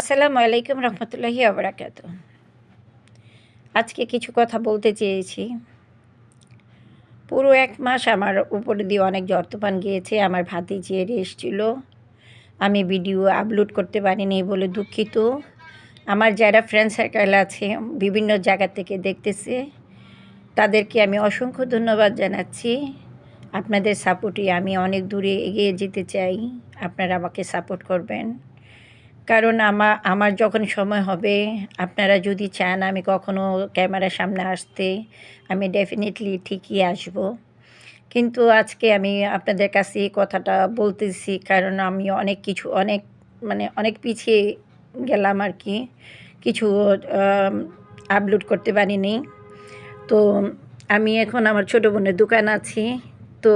আসসালামু আলাইকুম রহমতুল্লাহি আবরাকাত আজকে কিছু কথা বলতে চেয়েছি। পুরো এক মাস আমার উপরে দিয়ে অনেক জর্তপান গিয়েছে, আমার ভাতিজি এসেছিল। আমি ভিডিও আপলোড করতে পারিনি বলে দুঃখিত। আমার যারা ফ্রেন্ড সার্কেল আছে, বিভিন্ন জায়গা থেকে দেখতেছে, তাদেরকে আমি অসংখ্য ধন্যবাদ জানাচ্ছি। আপনাদের সাপোর্টে আমি অনেক দূরে এগিয়ে যেতে চাই। আপনারা আমাকে সাপোর্ট করবেন। কারণ আমা, আমার যখন সময় হবে, আপনারা যদি চান আমি কখনো ক্যামেরার সামনে আসতে, আমি ডেফিনেটলি ঠিকই আসব। কিন্তু আজকে আমি আপনাদের কাছে কথাটা বলতেছি, কারণ আমি অনেক কিছু, অনেক মানে অনেক পিছিয়ে গেলাম আর কি। কিছু আপলোড করতে পারিনি। তো আমি এখন আমার ছোটো বোনের দোকান আছি। তো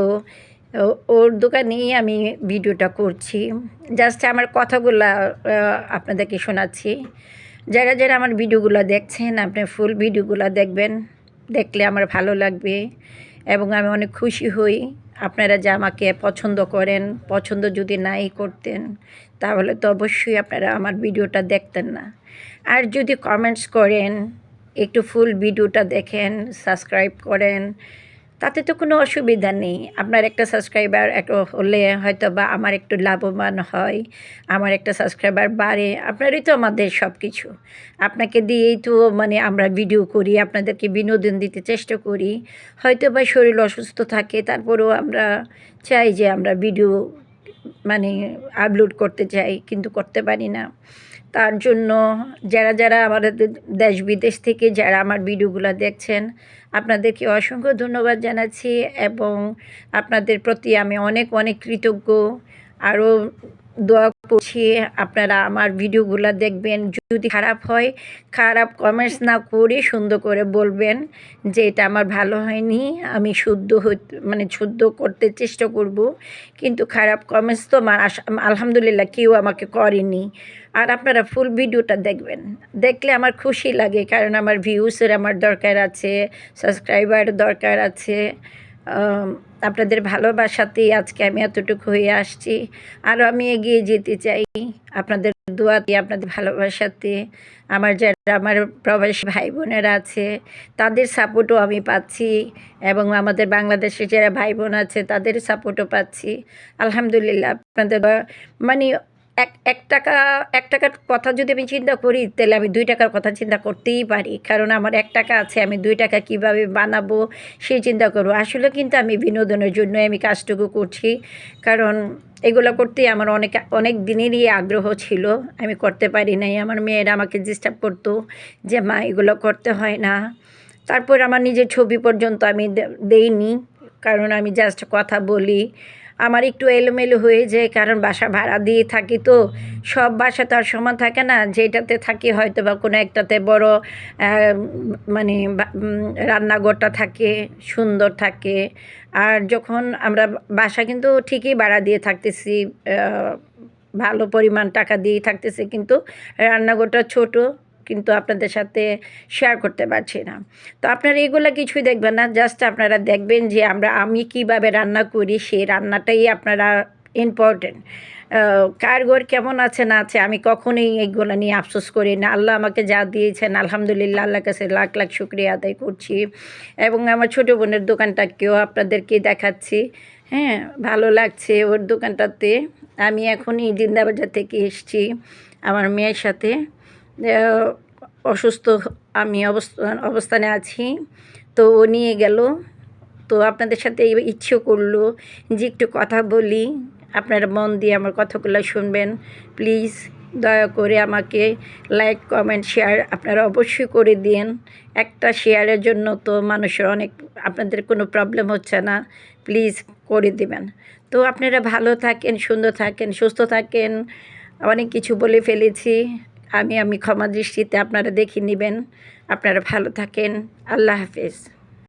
ওর দোকানেই আমি ভিডিওটা করছি। জাস্ট আমার কথাগুলা আপনাদেরকে শোনাচ্ছি। যারা যারা আমার ভিডিওগুলো দেখছেন, আপনি ফুল ভিডিওগুলো দেখবেন। দেখলে আমার ভালো লাগবে এবং আমি অনেক খুশি হই। আপনারা যা আমাকে পছন্দ করেন, পছন্দ যদি নাই করতেন, তাহলে তো অবশ্যই আপনারা আমার ভিডিওটা দেখতেন না। আর যদি কমেন্টস করেন, একটু ফুল ভিডিওটা দেখেন সাবস্ক্রাইব করেন তাতে তো কোনো অসুবিধা নেই। আপনার একটা সাবস্ক্রাইবার হলে হয়তো বা আমার একটু লাভবান হয়, আমার একটা সাবস্ক্রাইবার বাড়ে, আপনারই তো আমাদের সব কিছু আপনাকে দিয়েই তো মানে আমরা ভিডিও করি, আপনাদেরকে বিনোদন দিতে চেষ্টা করি। হয়তো বা শরীর অসুস্থ থাকে, তারপরেও আমরা চাই যে আমরা ভিডিও মানে আপলোড করতে চাই, কিন্তু করতে পারি না। তার জন্য যারা যারা আমাদের দেশ বিদেশ থেকে যারা আমার ভিডিওগুলো দেখছেন আপনাদেরকে অসংখ্য ধন্যবাদ জানাচ্ছি এবং আপনাদের প্রতি আমি অনেক অনেক কৃতজ্ঞ। আরও দোয়া করছি, আপনারা আমার ভিডিওগুলো দেখবেন। যদি খারাপ হয়, খারাপ কমেন্টস না করে সুন্দর করে বলবেন যে এটা আমার ভালো হয়নি, আমি শুদ্ধ মানে শুদ্ধ করতে চেষ্টা করব। কিন্তু খারাপ কমেন্টস তো আমার আলহামদুলিল্লাহ কেউ আমাকে করেনি। আর আপনারা ফুল ভিডিওটা দেখবেন। দেখলে আমার খুশি লাগে, কারণ আমার ভিউসের আমার দরকার আছে সাবস্ক্রাইবার দরকার আছে। আপনাদের ভালোবাসাতেই আজকে আমি এতটুকু হয়ে আসছি। আরও আমি এগিয়ে যেতে চাই। আপনাদের দোয়াতে, আপনাদের ভালোবাসাতে, আমার যারা, আমার প্রবাসী ভাই বোনেরা আছে, তাদের সাপোর্টও আমি পাচ্ছি এবং আমাদের বাংলাদেশে যারা ভাই বোন আছে, তাদের সাপোর্টও পাচ্ছি। আলহামদুলিল্লাহ, আপনাদের মানে এক এক টাকা, এক টাকার কথা যদি আমি চিন্তা করি, তাহলে আমি দুই টাকার কথা চিন্তা করতেই পারি। কারণ আমার এক টাকা আছে, আমি দুই টাকা কীভাবে বানাবো সেই চিন্তা করব। আসলে কিন্তু আমি বিনোদনের জন্য আমি কাজটুকু করছি। কারণ এগুলো করতেই আমার অনেক অনেক দিনেরই আগ্রহ ছিল। আমি করতে পারি নাই। আমার মেয়েরা আমাকে ডিস্টার্ব করতো যে, মা, এগুলো করতে হয় না। তারপর আমার নিজের ছবি পর্যন্ত আমি দেইনি। কারণ আমি জাস্ট কথা বলি। আমার একটু এলোমেলো হয়ে যায়, কারণ বাসা ভাড়া দিয়ে থাকি তো। সব বাসা তো আর সমান থাকে না, যেটাতে থাকি হয়তো বা কোনো একটাতে বড় মানে রান্নাঘরটা থাকে, সুন্দর থাকে। আর যখন আমরা বাসা কিন্তু ঠিকই ভাড়া দিয়ে থাকতেছি ভালো পরিমাণ টাকা দিয়েই থাকতেছে, কিন্তু রান্নাঘরটা ছোট। কিন্তু আপনাদের সাথে শেয়ার করতে পারছি না। তো আপনারা এগুলো কিছুই দেখবেন না জাস্ট আপনারা দেখবেন যে আমরা, আমি কীভাবে রান্না করি, সেই রান্নাটাই আপনারা ইম্পর্টেন্ট কারগর কেমন আছে, না আছে, আমি কখনোই এইগুলো নিয়ে আফসোস করি না। আল্লাহ আমাকে যা দিয়েছেন, আলহামদুলিল্লাহ আল্লাহ কাছে লাখ লাখ শুক্রিয়া আদায় করছি। এবং আমার ছোটো বোনের দোকানটাকেও আপনাদেরকে দেখাচ্ছি। হ্যাঁ ভালো লাগছে ওর দোকানটাতে। আমি এখনই জিন্দাবাজার থেকে এসছি আমার মেয়ের সাথে। অসুস্থ আমি অবস্থান অবস্থানে আছি। তো ও নিয়ে গেল। তো আপনাদের সাথে ইচ্ছে করল যে একটু কথা বলি। আপনারা মন দিয়ে আমার কথাগুলো শুনবেন। প্লিজ দয়া করে আমাকে লাইক, কমেন্ট, শেয়ার আপনারা অবশ্যই করে দিন একটা শেয়ারের জন্য তো মানুষের অনেক, আপনাদের কোনো প্রবলেম হচ্ছে না। প্লিজ করে দিবেন। তো আপনারা ভালো থাকেন, সুন্দর থাকেন, সুস্থ থাকেন। অনেক কিছু বলে ফেলেছি। আমি আমি ক্ষমা দৃষ্টিতে আপনারা দেখে নেবেন। আপনারা ভালো থাকেন। আল্লাহ হাফেজ।